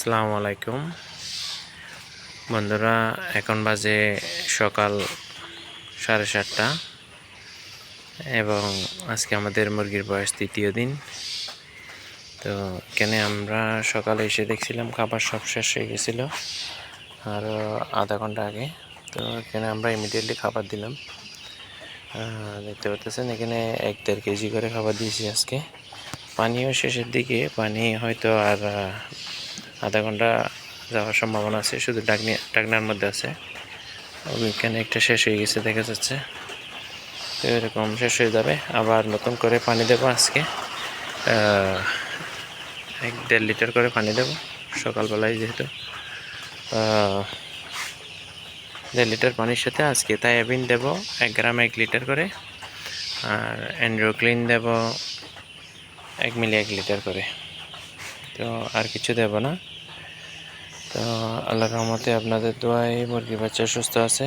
আসসালামু আলাইকুম। বন্ধুরা, এখন বাজে সকাল সাড়ে সাতটা এবং আজকে আমাদের মুরগির বয়স তৃতীয় দিন। তো এখানে আমরা সকালে এসে দেখছিলাম খাবার সব শেষ হয়ে গেছিল আরও আধা ঘণ্টা আগে। তো এখানে আমরা ইমিডিয়েটলি খাবার দিলাম। দেখতে পাচ্ছেন, এখানে এক দেড় কেজি করে খাবার দিয়েছি আজকে। পানিও শেষের দিকে, পানি হয়তো আর আধা ঘণ্টা যাওয়ার সম্ভাবনা আছে, শুধু ডাকনি ডাকনার মধ্যে আছে। এখানে একটা শেষ হয়ে গেছে, দেখা যাচ্ছে। তো এরকম শেষ হয়ে যাবে। আবার নতুন করে পানি দেবো আজকে। এক দেড় লিটার করে পানি দেবো, সকালবেলায় যেহেতু। দেড় লিটার পানির সাথে আজকে তায়াবিন দেব, এক গ্রাম এক লিটার করে। আর অ্যান্ড্রোক্লিন দেব, এক মিলি এক লিটার করে। তো আর কিছু দেব না। তো আল্লাহর রহমতে আপনাদের দোয়ায় মুরগি বাচ্চা সুস্থ আছে।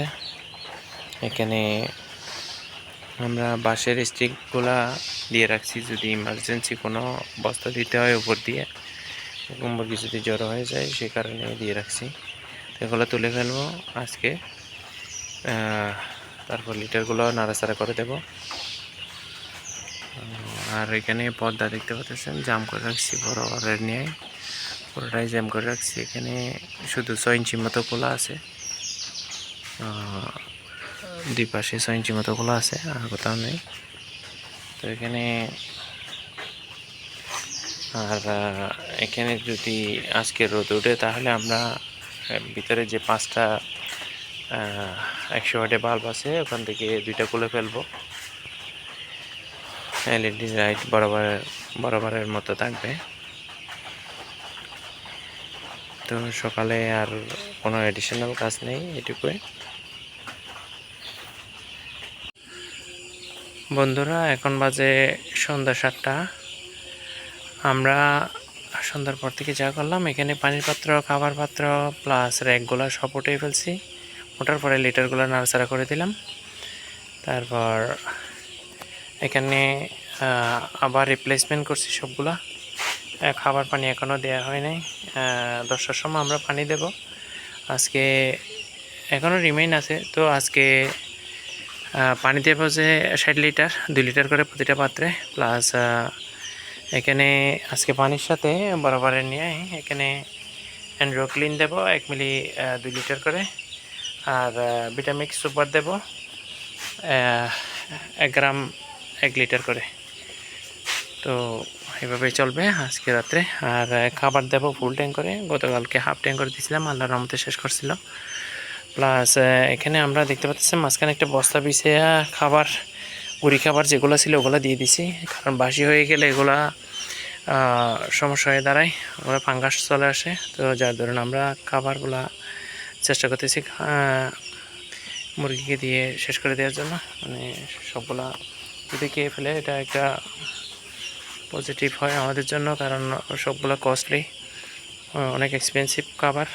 এখানে আমরা বাঁশের স্টিকগুলা দিয়ে রাখছি, যদি ইমার্জেন্সি কোনো বস্তা দিতে হয় উপর দিয়ে, এরকম মুরগি যদি জ্বর হয়ে যায়, সে কারণে দিয়ে রাখছি। এগুলো তুলে ফেলব আজকে। তারপর লিটারগুলো নাড়াচাড়া করে দেবো। আর এখানে পর্দা দেখতে পাচ্ছেন, জাম করে রাখছি বড় বড়ের নিয়ে। পুরোটাই জ্যাম করে রাখছি। এখানে শুধু ছয় ইঞ্চি মতো খোলা আছে। দুই পাশে ছয় ইঞ্চি মতো খোলা আছে, আর কোথাও নেই। তো এখানে আর এখানে যদি আজকে রোদ উঠে তাহলে আমরা ভিতরে যে পাঁচটা একশো ওয়াটে বাল্ব আছে, ওখান থেকে দুইটা খুলে ফেলব। এলইডি লাইট বরাবর, বরাবরের মতো থাকবে। তো সকালে আর কোনো এডিশনাল কাজ নেই এটুকুই। বন্ধুরা, এখন বাজে সন্ধ্যা সাতটা। আমরা সন্ধ্যার পর থেকে যা করলাম, এখানে পানির পাত্র খাবার পাত্র প্লাস র্যাকগুলো সব উঠে ফেলছি। ওঠার পরে লিটারগুলো নাড়াচাড়া করে দিলাম। তারপর এখানে আবার রিপ্লেসমেন্ট করছি সবগুলা। খাবার পানি এখনও দেওয়া হয় নাই। দশটার সময় আমরা পানি দেব। আজকে এখনও রিমেইন আছে। তো আজকে পানি দেবো যে ষাট লিটার, দুই লিটার করে প্রতিটা পাত্রে। প্লাস এখানে আজকে পানির সাথে বরাবরের নিয়ে এখানে অ্যান্ড্রোক্লিন দেবো, এক মিলি দুই লিটার করে। আর ভিটামিক্স সুপার দেব এক গ্রাম এক লিটার করে। তো এভাবেই চলবে আজকে রাত্রে। আর খাবার দেবো ফুল ট্যাঙ্ক করে। গতকালকে হাফ ট্যাঙ্ক করে দিয়েছিলাম আল্লাহ রহমতে শেষ করছিল। প্লাস এখানে আমরা দেখতে পাচ্ছি মাঝখানে একটা বস্তা পিছিয়ে খাবার, গুড়ি খাবার যেগুলো ছিল ওগুলো দিয়ে দিছি। কারণ বাসি হয়ে গেলে এগুলা সমস্যা হয়ে দাঁড়ায়। ওরা ফাঙ্গাস চলে আসে। তো যার ধরুন আমরা খাবারগুলা চেষ্টা করতেছি মুরগিকে দিয়ে শেষ করে দেওয়ার জন্য। মানে সবগুলা যদি খেয়ে ফেলে, এটা একটা পজিটিভ হয় আমাদের জন্য, কারণ সবগুলো কস্টলি অনেক এক্সপেন্সিভ খাবার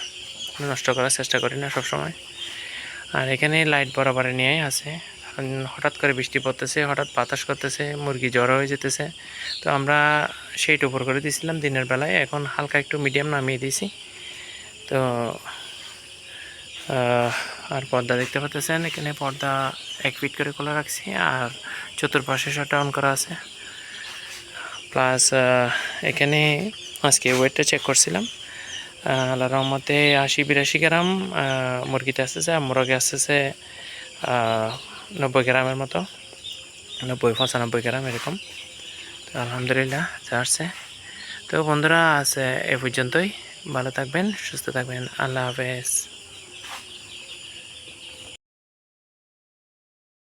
নষ্ট করার চেষ্টা করি না সবসময়। আর এখানে লাইট বরাবরে নিয়ে আছে। হঠাৎ করে বৃষ্টি পড়তেছে, হঠাৎ বাতাস করতেছে, মুরগি জ্বর হয়ে যেতেছে। তো আমরা সেইট উপর করে দিয়েছিলাম দিনের বেলায়, এখন হালকা একটু মিডিয়াম নামিয়ে দিয়েছি। তো আর পর্দা দেখতে পাচ্ছেন, এখানে পর্দা এক ফিট করে খোলা রাখছি, আর চতুর্পাশে শাট অন করা আছে। প্লাস এখানে আজকে ওয়েটটা চেক করছিলাম। আল্লাহ রহমতে আশি বিরাশি গ্রাম মুরগিতে আসতেছে, আর মোরগে আসতেছে নব্বই গ্রামের মতো। নব্বই, পঁচানব্বই গ্রাম এরকম। তো আলহামদুলিল্লাহ, যা আসছে। তো বন্ধুরা আছে এ পর্যন্তই। ভালো থাকবেন, সুস্থ থাকবেন। আল্লাহ হাফেজ।